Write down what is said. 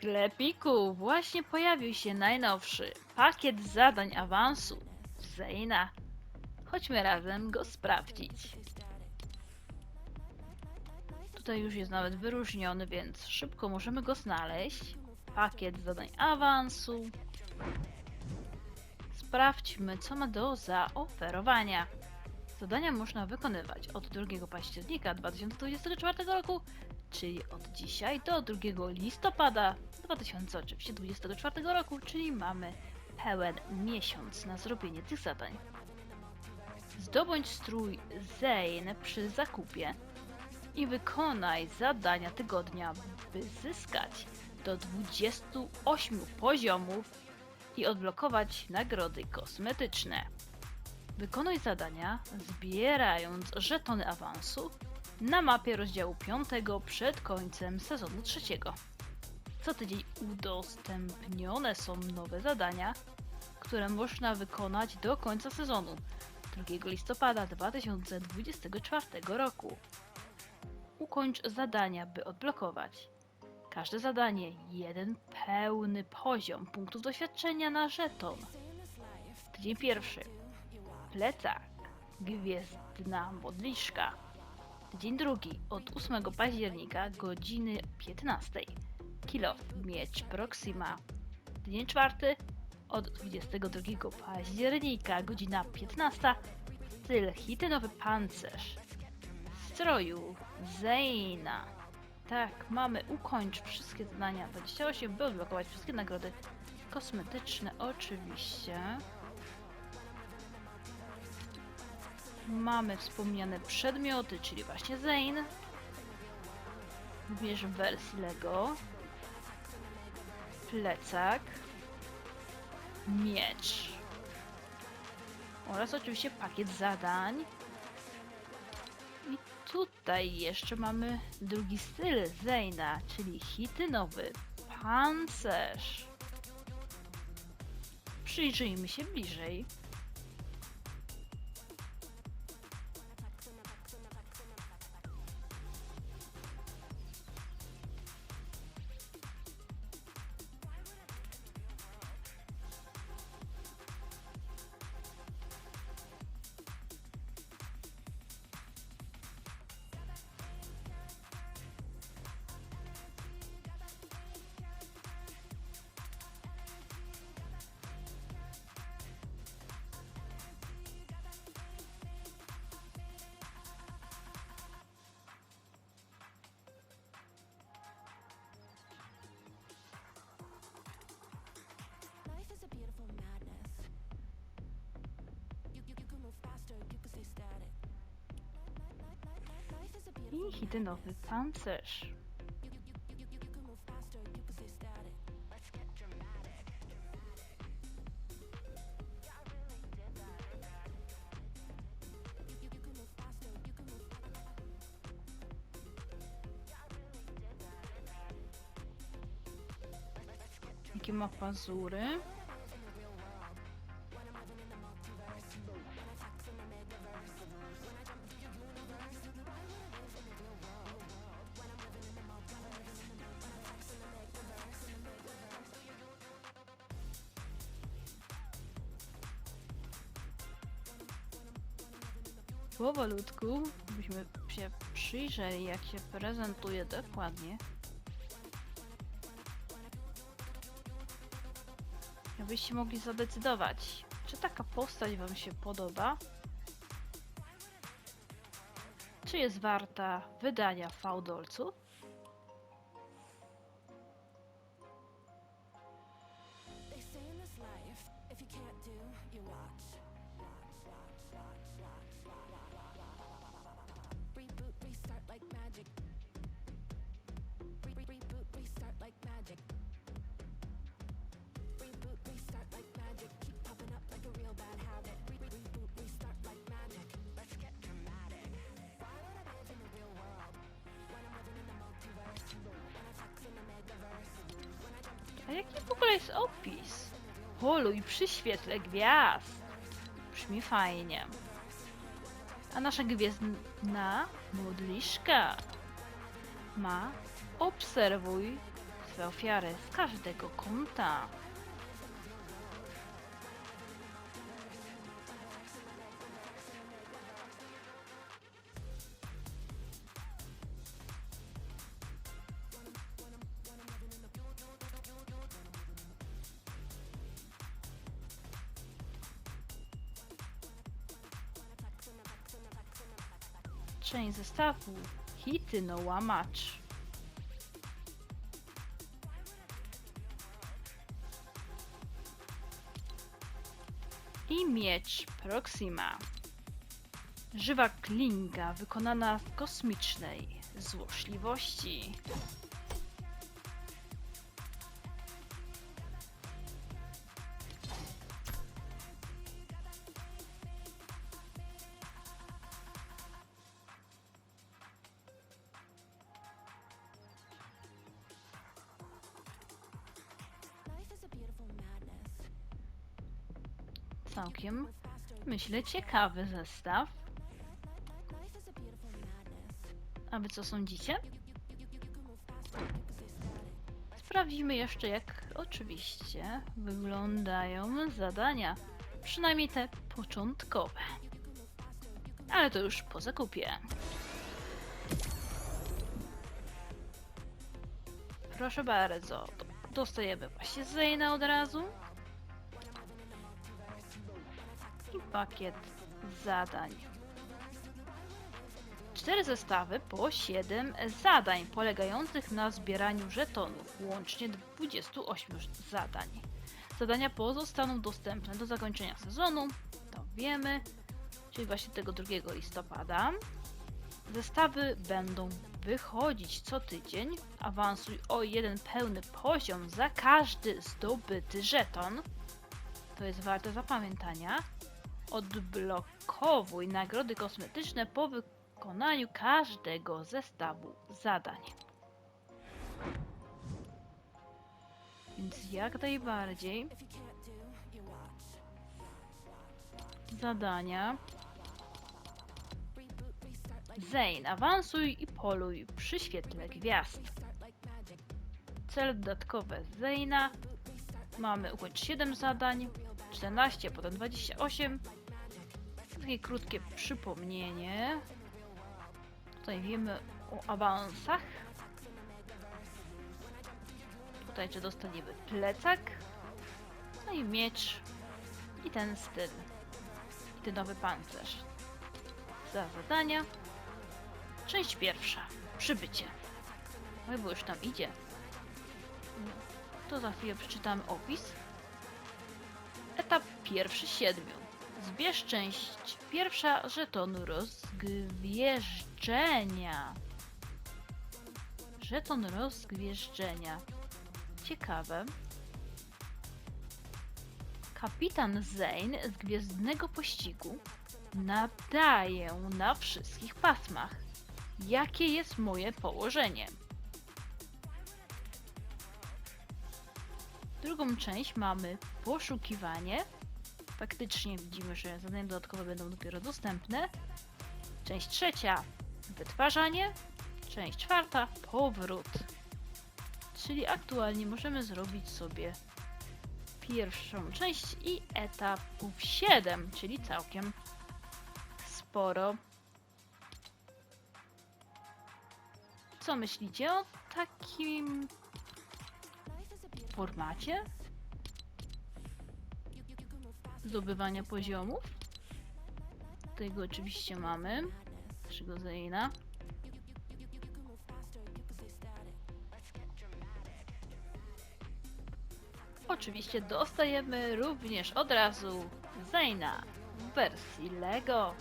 sklepiku właśnie pojawił się najnowszy pakiet zadań awansu Zeyna. Chodźmy razem go sprawdzić. Tutaj już jest nawet wyróżniony, więc szybko możemy go znaleźć. Pakiet zadań awansu. Sprawdźmy, co ma do zaoferowania. Zadania można wykonywać od 2 października 2024 roku, czyli od dzisiaj do 2 listopada 2024 roku, czyli mamy pełen miesiąc na zrobienie tych zadań. Zdobądź strój Zane przy zakupie i wykonaj zadania tygodnia, by zyskać do 28 poziomów i odblokować nagrody kosmetyczne. Wykonuj zadania zbierając żetony awansu na mapie rozdziału 5 przed końcem sezonu trzeciego. Co tydzień udostępnione są nowe zadania, które można wykonać do końca sezonu 2 listopada 2024 roku. Ukończ zadania, by odblokować. Każde zadanie jeden pełny poziom punktów doświadczenia na żeton. Tydzień pierwszy. Plecak. Gwiezdna modliszka. Tydzień drugi. Od 8 października godziny 15. Kilo. Miecz Proxima. Tydzień czwarty. Od 22 października godzina 15. Styl hitynowy pancerz. Stroju Zeyna. Tak, mamy ukończ wszystkie zadania 28, by odblokować wszystkie nagrody kosmetyczne oczywiście. Mamy wspomniane przedmioty, czyli właśnie Zane. Również w wersji Lego. Plecak. Miecz. Oraz oczywiście pakiet zadań. I tutaj jeszcze mamy drugi styl Zayna, czyli hitynowy pancerz. Przyjrzyjmy się bliżej. Faster, you can move Jakie ma pazury? Powolutku, byśmy się przyjrzeli, jak się prezentuje dokładnie. Abyście mogli zadecydować, czy taka postać Wam się podoba, czy jest warta wydania fałdolcu. If you can't do, you watch. Reboot, like magic. Reboot, restart like magic. Keep popping up like a real bad habit. Re- re- reboot, restart like magic. Let's get dramatic. Why would I live in the real world when I'm living in the multiverse? When I flex in the metaverse. When I jump A jaki w ogóle jest opis? Poluj przy świetle gwiazd. Brzmi fajnie. A nasza gwiezdna modliszka ma obserwuj swe ofiary z każdego kąta. Część zestawu Hity no łamacz. I miecz Proxima. Żywa klinga wykonana w kosmicznej złośliwości. Całkiem, myślę, ciekawy zestaw. A wy co sądzicie? Sprawdzimy jeszcze, jak oczywiście wyglądają zadania. Przynajmniej te początkowe. Ale to już po zakupie. Proszę bardzo, dostajemy właśnie Zeyna od razu. I pakiet zadań. Cztery zestawy po 7 zadań, polegających na zbieraniu żetonów, łącznie 28 zadań. Zadania pozostaną dostępne do zakończenia sezonu, to wiemy, czyli właśnie tego 2 listopada. Zestawy będą wychodzić co tydzień. Awansuj o jeden pełny poziom za każdy zdobyty żeton. To jest warte zapamiętania. Odblokowuj nagrody kosmetyczne po wykonaniu każdego zestawu zadań. Więc jak najbardziej zadania. Zane, awansuj i poluj przy świetle gwiazd. Cele dodatkowe Zane'a. Mamy ukończyć 7 zadań, 14, potem 28. Takie krótkie przypomnienie. Tutaj wiemy o awansach. Tutaj czy dostaniemy plecak. No i miecz. I ten styl. I ten nowy pancerz. Za zadania. Część pierwsza. Przybycie. Oj, bo już tam idzie. To za chwilę przeczytamy opis. Etap pierwszy siedmiu. Zbierz część pierwsza żetonu rozgwieżdżenia. Żeton rozgwieżdżenia. Ciekawe. Kapitan Zane z Gwiezdnego Pościgu nadaje na wszystkich pasmach. Jakie jest moje położenie? Drugą część mamy poszukiwanie. Faktycznie widzimy, że zadania dodatkowe będą dopiero dostępne. Część trzecia wytwarzanie. Część czwarta powrót. Czyli aktualnie możemy zrobić sobie pierwszą część i etapów 7, czyli całkiem sporo. Co myślicie o takim formacie zdobywania poziomów. Tego oczywiście mamy. Naszego static. Oczywiście dostajemy również od razu Zeyna w wersji LEGO.